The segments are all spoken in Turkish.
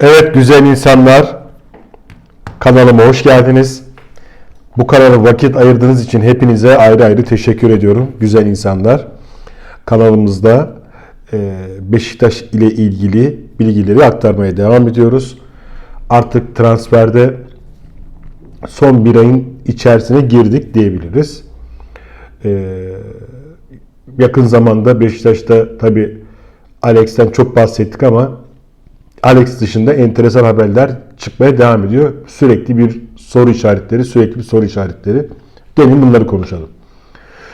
Evet güzel insanlar, kanalıma hoş geldiniz. Bu kanala vakit ayırdığınız için hepinize ayrı ayrı teşekkür ediyorum güzel insanlar. Kanalımızda e, Beşiktaş ile ilgili bilgileri aktarmaya devam ediyoruz. Artık transferde son bir ayın içerisine girdik diyebiliriz. E, yakın zamanda Beşiktaş'ta tabi Alex'ten çok bahsettik ama Alex dışında enteresan haberler çıkmaya devam ediyor. Sürekli bir soru işaretleri, sürekli bir soru işaretleri. Gelin bunları konuşalım.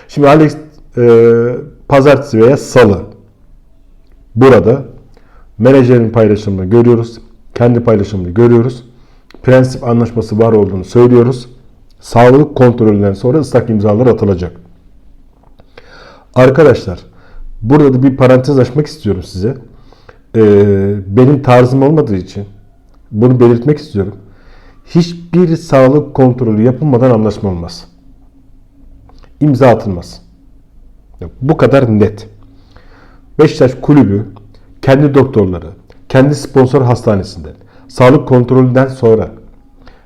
Şimdi Alex e, pazartesi veya salı burada menajerin paylaşımını görüyoruz. Kendi paylaşımını görüyoruz. Prensip anlaşması var olduğunu söylüyoruz. Sağlık kontrolünden sonra ıslak imzalar atılacak. Arkadaşlar burada da bir parantez açmak istiyorum size. Ee, benim tarzım olmadığı için bunu belirtmek istiyorum. Hiçbir sağlık kontrolü yapılmadan anlaşma olmaz. İmza atılmaz. Bu kadar net. Beşiktaş kulübü kendi doktorları, kendi sponsor hastanesinde sağlık kontrolünden sonra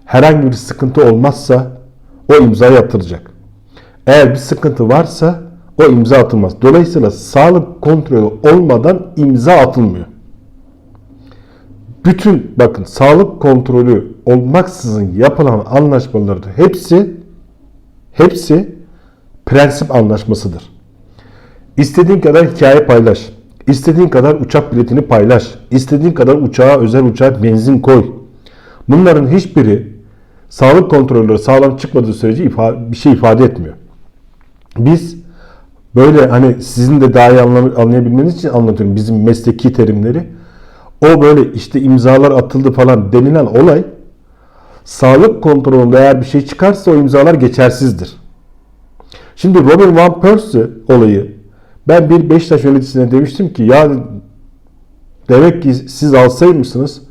herhangi bir sıkıntı olmazsa o imzayı attıracak. Eğer bir sıkıntı varsa o imza atılmaz. Dolayısıyla sağlık kontrolü olmadan imza atılmıyor. Bütün bakın sağlık kontrolü olmaksızın yapılan anlaşmaların hepsi hepsi prensip anlaşmasıdır. İstediğin kadar hikaye paylaş. İstediğin kadar uçak biletini paylaş. İstediğin kadar uçağa özel uçağa benzin koy. Bunların hiçbiri sağlık kontrolleri sağlam çıkmadığı sürece bir şey ifade etmiyor. Biz böyle hani sizin de daha iyi anlayabilmeniz için anlatıyorum bizim mesleki terimleri. O böyle işte imzalar atıldı falan denilen olay sağlık kontrolünde eğer bir şey çıkarsa o imzalar geçersizdir. Şimdi Robin Van Persie olayı ben bir Beşiktaş yöneticisine demiştim ki ya demek ki siz alsaymışsınız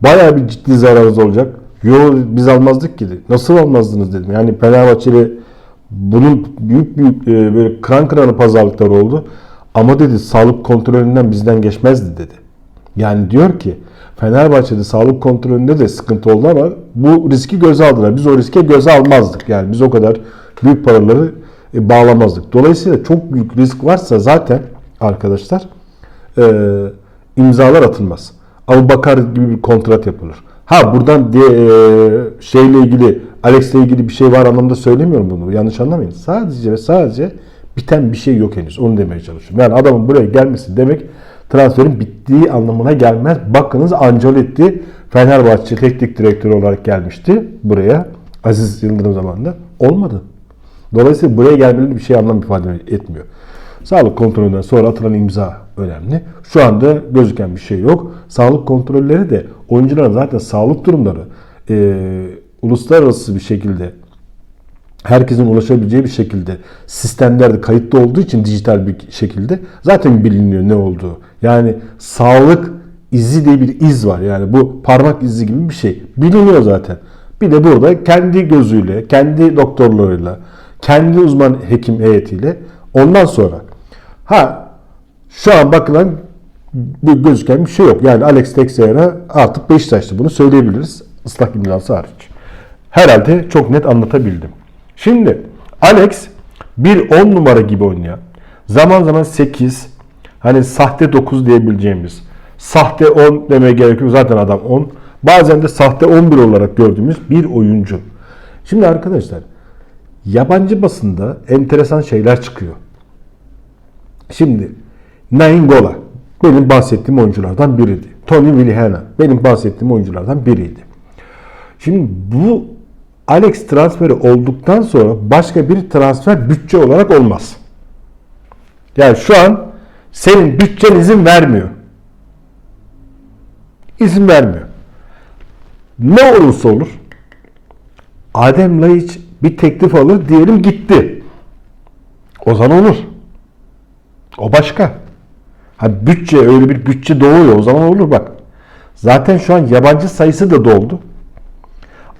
bayağı bir ciddi zararınız olacak. Yo biz almazdık ki. Nasıl almazdınız dedim. Yani Fenerbahçeli bunun büyük büyük e, böyle kran kıranı pazarlıkları oldu. Ama dedi sağlık kontrolünden bizden geçmezdi dedi. Yani diyor ki Fenerbahçe'de sağlık kontrolünde de sıkıntı oldu ama bu riski göze aldılar. Biz o riske göze almazdık. Yani biz o kadar büyük paraları e, bağlamazdık. Dolayısıyla çok büyük risk varsa zaten arkadaşlar e, imzalar atılmaz. Abu Bakar gibi bir kontrat yapılır. Ha buradan diye, e, şeyle ilgili Alex'le ilgili bir şey var anlamda söylemiyorum bunu. Yanlış anlamayın. Sadece ve sadece biten bir şey yok henüz. Onu demeye çalışıyorum. Yani adamın buraya gelmesi demek transferin bittiği anlamına gelmez. Bakınız Ancelotti Fenerbahçe teknik direktörü olarak gelmişti buraya. Aziz Yıldırım zamanında. Olmadı. Dolayısıyla buraya gelmenin bir şey anlam ifade etmiyor. Sağlık kontrolünden sonra atılan imza önemli. Şu anda gözüken bir şey yok. Sağlık kontrolleri de oyuncuların zaten sağlık durumları e, uluslararası bir şekilde herkesin ulaşabileceği bir şekilde sistemlerde kayıtlı olduğu için dijital bir şekilde zaten biliniyor ne olduğu. Yani sağlık izi diye bir iz var. Yani bu parmak izi gibi bir şey. Biliniyor zaten. Bir de burada kendi gözüyle, kendi doktorlarıyla, kendi uzman hekim heyetiyle ondan sonra ha şu an bakılan bir gözüken bir şey yok. Yani Alex Teixeira artık Beşiktaş'ta bunu söyleyebiliriz. Islak imzası hariç. Herhalde çok net anlatabildim. Şimdi Alex bir 10 numara gibi oynayan, zaman zaman 8, hani sahte 9 diyebileceğimiz, sahte 10 demeye gerek yok zaten adam 10. Bazen de sahte 11 olarak gördüğümüz bir oyuncu. Şimdi arkadaşlar yabancı basında enteresan şeyler çıkıyor. Şimdi Nainggola benim bahsettiğim oyunculardan biriydi. Tony Vilhena benim bahsettiğim oyunculardan biriydi. Şimdi bu Alex transferi olduktan sonra başka bir transfer bütçe olarak olmaz. Yani şu an senin bütçen izin vermiyor. İzin vermiyor. Ne olursa olur Adem Laiç bir teklif alır diyelim gitti. O zaman olur. O başka. Ha bütçe öyle bir bütçe doğuyor o zaman olur bak. Zaten şu an yabancı sayısı da doldu.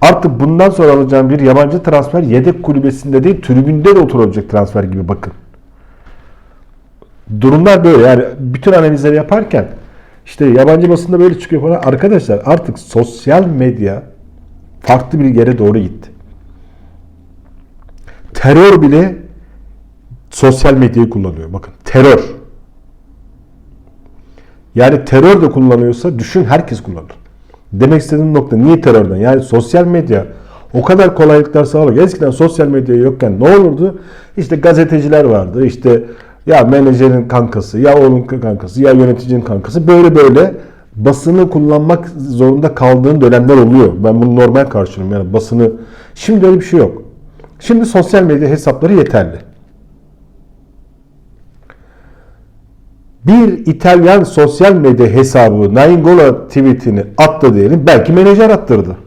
Artık bundan sonra alacağım bir yabancı transfer yedek kulübesinde değil tribünde de oturacak transfer gibi bakın. Durumlar böyle yani bütün analizleri yaparken İşte yabancı basında böyle çıkıyor falan. Arkadaşlar artık sosyal medya farklı bir yere doğru gitti. Terör bile sosyal medyayı kullanıyor. Bakın terör. Yani terör de kullanıyorsa düşün herkes kullanır. Demek istediğim nokta niye terörden? Yani sosyal medya o kadar kolaylıklar sağlıyor. Eskiden sosyal medya yokken ne olurdu? İşte gazeteciler vardı. İşte ya menajerin kankası, ya onun kankası, ya yöneticinin kankası. Böyle böyle basını kullanmak zorunda kaldığın dönemler oluyor. Ben bunu normal karşılıyorum. Yani basını. Şimdi öyle bir şey yok. Şimdi sosyal medya hesapları yeterli. Bir İtalyan sosyal medya hesabı Nainggola tweetini attı diyelim. Belki menajer attırdı.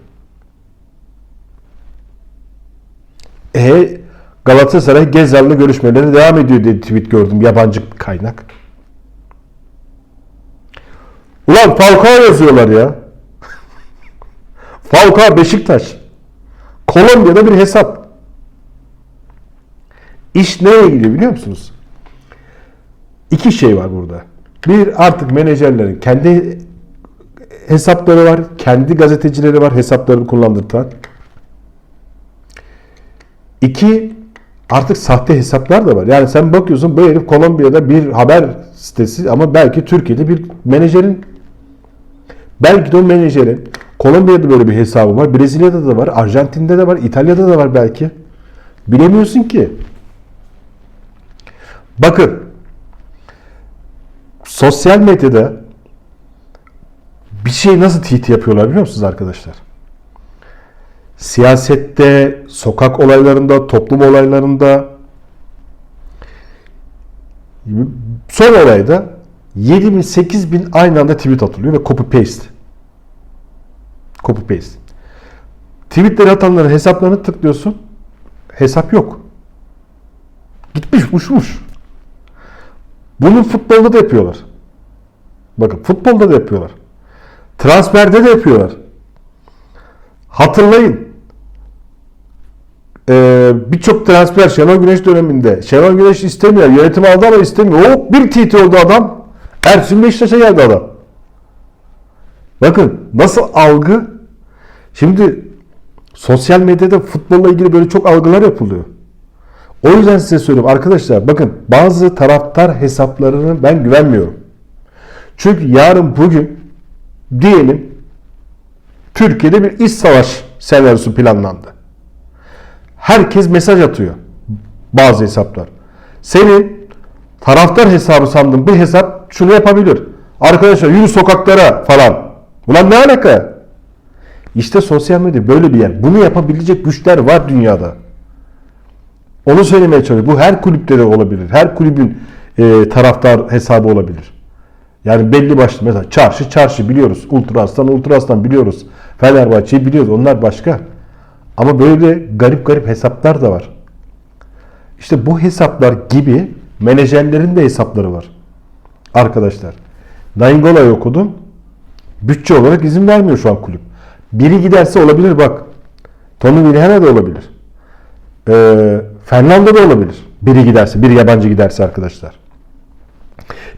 E Galatasaray Gezal'la görüşmeleri devam ediyor diye tweet gördüm yabancı kaynak. Ulan Falcao yazıyorlar ya. Falcao Beşiktaş. Kolombiya'da bir hesap. İş neye gidiyor biliyor musunuz? İki şey var burada. Bir artık menajerlerin kendi hesapları var. Kendi gazetecileri var hesaplarını kullandırtan. İki artık sahte hesaplar da var. Yani sen bakıyorsun bu herif Kolombiya'da bir haber sitesi ama belki Türkiye'de bir menajerin belki de o menajerin Kolombiya'da böyle bir hesabı var. Brezilya'da da var. Arjantin'de de var. İtalya'da da var belki. Bilemiyorsun ki. Bakın sosyal medyada bir şey nasıl TT yapıyorlar biliyor musunuz arkadaşlar? Siyasette, sokak olaylarında, toplum olaylarında son olayda 7 bin 8 bin aynı anda tweet atılıyor ve copy paste. Copy paste. Tweetleri atanların hesaplarını tıklıyorsun. Hesap yok. Gitmiş uçmuş. Bunu futbolda da yapıyorlar. Bakın futbolda da yapıyorlar. Transferde de yapıyorlar. Hatırlayın. Ee, Birçok transfer Şenol Güneş döneminde. Şenol Güneş istemiyor. Yönetim aldı ama istemiyor. Hop bir TT oldu adam. Ersun Beşiktaş'a geldi adam. Bakın nasıl algı. Şimdi sosyal medyada futbolla ilgili böyle çok algılar yapılıyor. O yüzden size söylüyorum arkadaşlar bakın bazı taraftar hesaplarını ben güvenmiyorum. Çünkü yarın bugün diyelim Türkiye'de bir iç savaş senaryosu planlandı. Herkes mesaj atıyor. Bazı hesaplar. Senin taraftar hesabı sandığın bir hesap şunu yapabilir. Arkadaşlar yürü sokaklara falan. Ulan ne alaka? İşte sosyal medya böyle bir yer. Bunu yapabilecek güçler var dünyada. Onu söylemeye çalışıyorum. Bu her kulüpte de olabilir. Her kulübün e, taraftar hesabı olabilir. Yani belli başlı mesela çarşı çarşı biliyoruz. Ultra Aslan Ultra Aslan biliyoruz. Fenerbahçe'yi biliyoruz. Onlar başka. Ama böyle garip garip hesaplar da var. İşte bu hesaplar gibi menajerlerin de hesapları var. Arkadaşlar. Nainggolan'ı okudum. Bütçe olarak izin vermiyor şu an kulüp. Biri giderse olabilir bak. Tony Wilhelm'e de olabilir. Ee, Fernando da olabilir. Biri giderse, biri yabancı giderse arkadaşlar.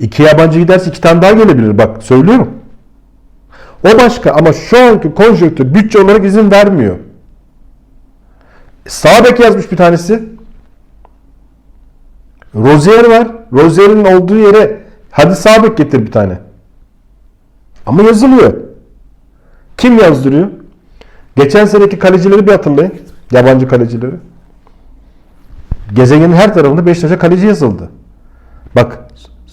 İki yabancı giderse iki tane daha gelebilir. Bak söylüyorum. O başka ama şu anki konjonktür bütçe olarak izin vermiyor. Sağ bek yazmış bir tanesi. Rozier var. Rozier'in olduğu yere hadi sağ bek getir bir tane. Ama yazılıyor. Kim yazdırıyor? Geçen seneki kalecileri bir hatırlayın. Yabancı kalecileri. Gezegenin her tarafında Beşiktaş'a kaleci yazıldı. Bak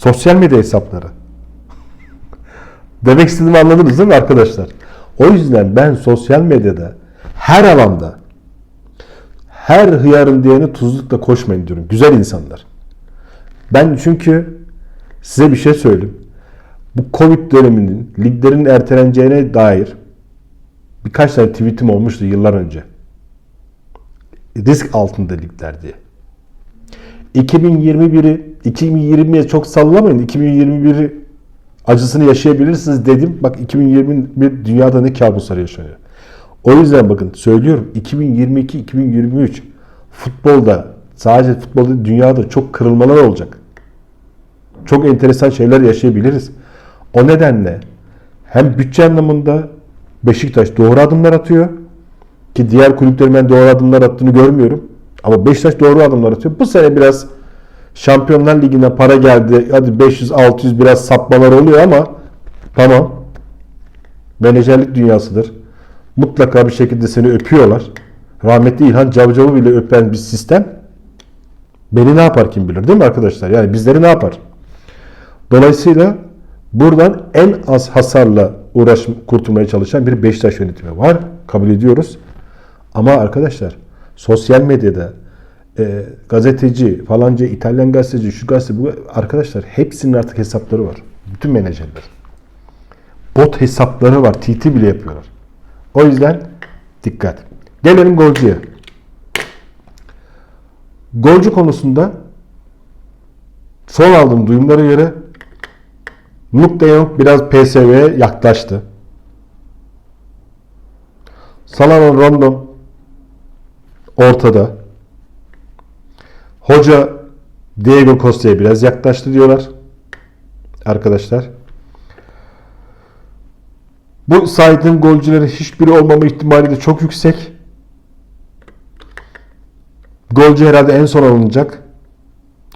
sosyal medya hesapları. Demek istediğimi anladınız değil mi arkadaşlar? O yüzden ben sosyal medyada her alanda her hıyarın diyeni tuzlukla koşmayın diyorum. Güzel insanlar. Ben çünkü size bir şey söyleyeyim. Bu Covid döneminin liglerin erteleneceğine dair birkaç tane tweetim olmuştu yıllar önce. Risk altında ligler diye. 2021'i 2020'ye çok sallamayın. 2021'i acısını yaşayabilirsiniz dedim. Bak 2021 dünyada ne kabuslar yaşanıyor. O yüzden bakın söylüyorum 2022-2023 futbolda sadece futbolda dünyada çok kırılmalar olacak. Çok enteresan şeyler yaşayabiliriz. O nedenle hem bütçe anlamında Beşiktaş doğru adımlar atıyor ki diğer kulüplerin ben doğru adımlar attığını görmüyorum. Ama Beşiktaş doğru adımlar atıyor. Bu sene biraz Şampiyonlar Ligi'ne para geldi. Hadi 500-600 biraz sapmalar oluyor ama tamam. Menajerlik dünyasıdır. Mutlaka bir şekilde seni öpüyorlar. Rahmetli İlhan Cavcav'ı bile öpen bir sistem beni ne yapar kim bilir değil mi arkadaşlar? Yani bizleri ne yapar? Dolayısıyla buradan en az hasarla uğraş kurtulmaya çalışan bir Beşiktaş yönetimi var. Kabul ediyoruz. Ama arkadaşlar sosyal medyada e, gazeteci falanca İtalyan gazeteci şu gazete bu arkadaşlar hepsinin artık hesapları var. Bütün menajerler. Bot hesapları var. TT bile yapıyorlar. O yüzden dikkat. Gelelim golcüye. Golcü konusunda son aldığım duyumlara göre Luke de Jong biraz PSV'ye yaklaştı. Salomon Rondon ortada. Hoca Diego Costa'ya biraz yaklaştı diyorlar. Arkadaşlar. Bu saydığım golcülerin hiçbiri olmama ihtimali de çok yüksek. Golcü herhalde en son alınacak.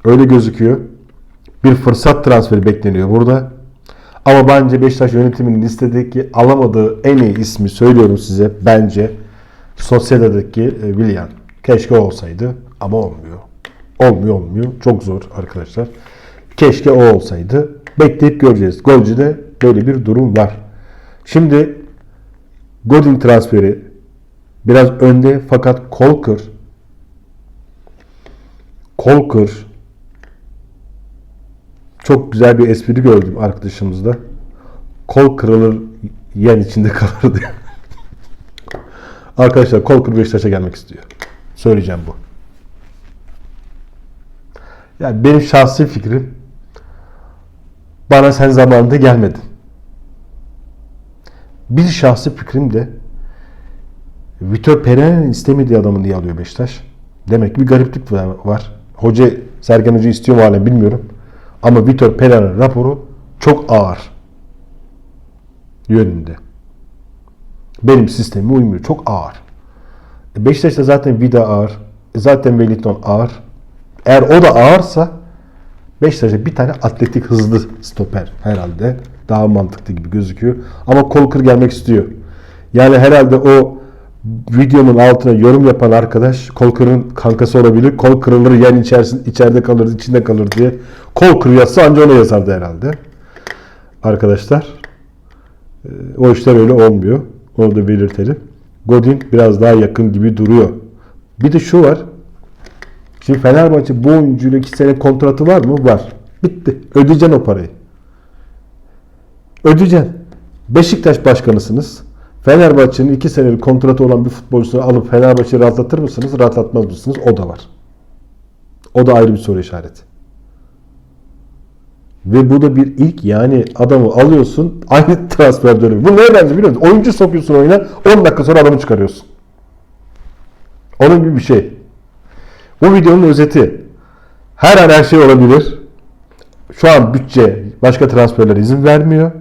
Öyle gözüküyor. Bir fırsat transferi bekleniyor burada. Ama bence Beşiktaş yönetiminin listedeki alamadığı en iyi ismi söylüyorum size. Bence Sociedad'daki e, Willian. Keşke olsaydı ama olmuyor. Olmuyor olmuyor. Çok zor arkadaşlar. Keşke o olsaydı. Bekleyip göreceğiz. Golcü'de böyle bir durum var. Şimdi Godin transferi biraz önde fakat Kolkır Kolkır çok güzel bir espri gördüm arkadaşımızda. Kol kırılır yen içinde kalır diye. Arkadaşlar Kolkır Beşiktaş'a gelmek istiyor. Söyleyeceğim bu. Yani benim şahsi fikrim bana sen zamanında gelmedin. Bir şahsi fikrim de Vitor Pereira'nın istemediği adamı niye alıyor Beşiktaş? Demek ki bir gariplik var. Hoca Sergen Hoca istiyor mu halen bilmiyorum. Ama Vitor Pereira'nın raporu çok ağır yönünde. Benim sistemime uymuyor. Çok ağır. E, Beşiktaş'ta zaten Vida ağır. E, Zaten Wellington ağır. Eğer o da ağırsa Beşiktaş'a bir tane atletik hızlı stoper herhalde. Daha mantıklı gibi gözüküyor. Ama Kolkır gelmek istiyor. Yani herhalde o videomun altına yorum yapan arkadaş Kolkır'ın kankası olabilir. Kol kırılır yen içersin, içeride kalır, içinde kalır diye. Kol kır yazsa anca onu yazardı herhalde. Arkadaşlar. e, O işler öyle olmuyor. Onu da belirtelim. Godin biraz daha yakın gibi duruyor. Bir de şu var. Şimdi Fenerbahçe bu oyuncuyla 2 sene kontratı var mı? Var. Bitti. Ödeyeceksin o parayı. Ödeyeceksin. Beşiktaş başkanısınız. Fenerbahçe'nin 2 senelik kontratı olan bir futbolcusunu alıp Fenerbahçe'yi rahatlatır mısınız? Rahatlatmaz mısınız? O da var. O da ayrı bir soru işareti. Ve bu da bir ilk yani adamı alıyorsun aynı transfer dönemi. Bu neye benziyor biliyor musun? Oyuncu sokuyorsun oyuna 10 dakika sonra adamı çıkarıyorsun. Onun gibi bir şey. Bu videonun özeti. Her an her şey olabilir. Şu an bütçe başka transferlere izin vermiyor.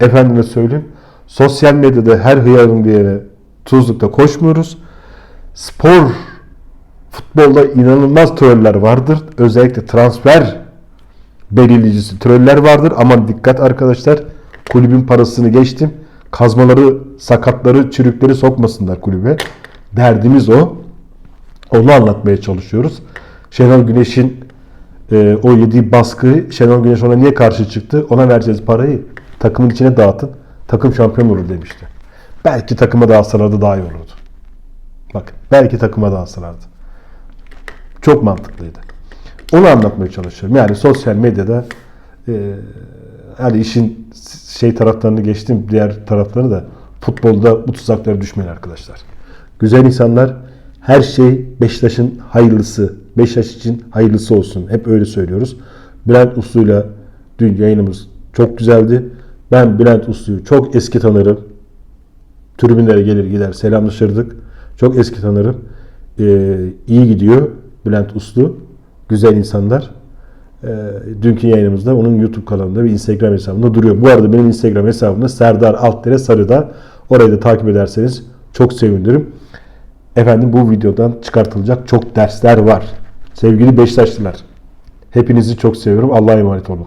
Efendime söyleyeyim. Sosyal medyada her hıyarın diyene tuzlukta koşmuyoruz. Spor futbolda inanılmaz troller vardır. Özellikle transfer belirleyicisi troller vardır. Aman dikkat arkadaşlar. Kulübün parasını geçtim. Kazmaları, sakatları, çürükleri sokmasınlar kulübe. Derdimiz o. Onu anlatmaya çalışıyoruz. Şenol Güneş'in e, o yediği baskı, Şenol Güneş ona niye karşı çıktı? Ona vereceğiz parayı. Takımın içine dağıtın. Takım şampiyon olur demişti. Belki takıma dağıtsalardı daha iyi olurdu. Bak belki takıma dağıtsalardı. Çok mantıklıydı. Onu anlatmaya çalışıyorum. Yani sosyal medyada e, hani işin şey taraflarını geçtim diğer taraflarını da futbolda bu tuzaklara düşmeyin arkadaşlar. Güzel insanlar her şey Beşiktaş'ın hayırlısı. Beşiktaş için hayırlısı olsun. Hep öyle söylüyoruz. Bülent Uslu'yla dün yayınımız çok güzeldi. Ben Bülent Uslu'yu çok eski tanırım. Tribünlere gelir gider selamlaşırdık. Çok eski tanırım. Ee, iyi gidiyor Bülent Uslu. Güzel insanlar. e, dünkü yayınımızda onun YouTube kanalında ve Instagram hesabında duruyor. Bu arada benim Instagram hesabımda Serdar Altere Sarı'da. Orayı da takip ederseniz çok sevinirim. Efendim bu videodan çıkartılacak çok dersler var. Sevgili Beşiktaşlılar. Hepinizi çok seviyorum. Allah'a emanet olun.